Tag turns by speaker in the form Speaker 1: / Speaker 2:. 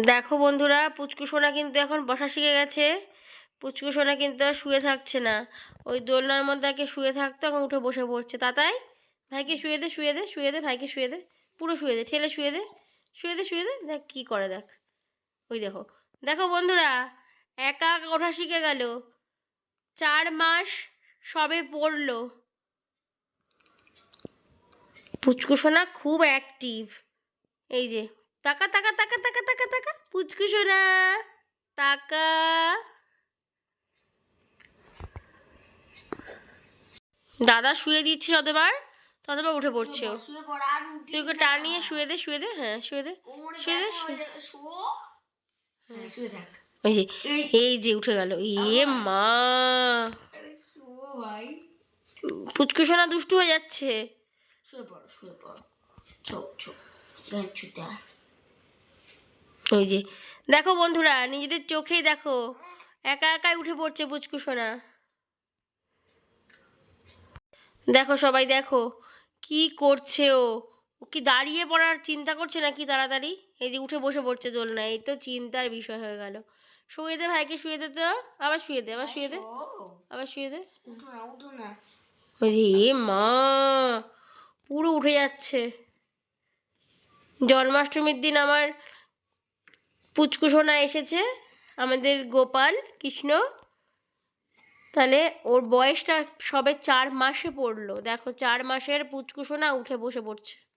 Speaker 1: দেখো বন্ধুরা, পুচকু সোনা কিন্তু এখন বসা শিখে গেছে। পুচকু সোনা কিন্তু আর শুয়ে থাকছে না। ওই দোলনার মধ্যে আগে শুয়ে থাকতো, এখন উঠে বসে পড়ছে। তাতাই ভাইকে শুয়ে দে শুয়ে দে শুয়ে দে, ভাইকে শুয়ে দে, পুরো শুয়ে দে, ছেলে শুয়ে দে শুয়ে দে শুয়ে দে, দেখ কী করে দেখ। ওই দেখো দেখো বন্ধুরা, একা একা ওঠা শিখে গেল। চার মাস সবে পড়ল। পুচকু সোনা খুব অ্যাক্টিভ এই যে তাকা তাকা তাকা তাকা তাকা তাকা। পুচকু সোনা তাকা। দাদা শুয়ে দিচ্ছে যতবার ততবার উঠে পড়ছে ও। তুই ওকে টানিয়ে শুয়ে দে শুয়ে দে হ্যাঁ শুয়ে দে শুয়ে দে,
Speaker 2: হয়ে
Speaker 1: ওই যে
Speaker 2: এই।
Speaker 1: যে উঠে গেল এ মা। পুচকু সোনা দুষ্টু হয়ে যাচ্ছে।
Speaker 2: শুয়ে পড় শুয়ে পড়। চোখ চোখ গাছুটা
Speaker 1: ওই যে। দেখো বন্ধুরা নিজেদের চোখেই দেখো। একা একাই উঠে পড়ছে পুচকু সোনা। দেখো সবাই দেখো। কি করছে ও? ও কি দাঁড়িয়ে পড়ার চিন্তা করছে নাকি তাড়াতাড়ি? এই যে উঠে বসে পড়ছে দোলনা এই তো চিন্তার বিষয় হয়ে গেল। শুয়ে দে ভাইকে শুয়ে দে তো। আবার শুয়ে দে আবার শুয়ে দে। আবার শুয়ে দে।
Speaker 2: উঠো না উঠো না।
Speaker 1: ওই যে এ মা পুরো উঠে যাচ্ছে। জন্মাষ্টমীর দিন আমার পুচকু সোনা এসেছে, আমাদের গোপাল, কৃষ্ণ। তাহলে ওর বয়সটা সবে চার মাসে পড়ল। দেখো, চার মাসের পুচকু সোনা উঠে বসে পড়ছে।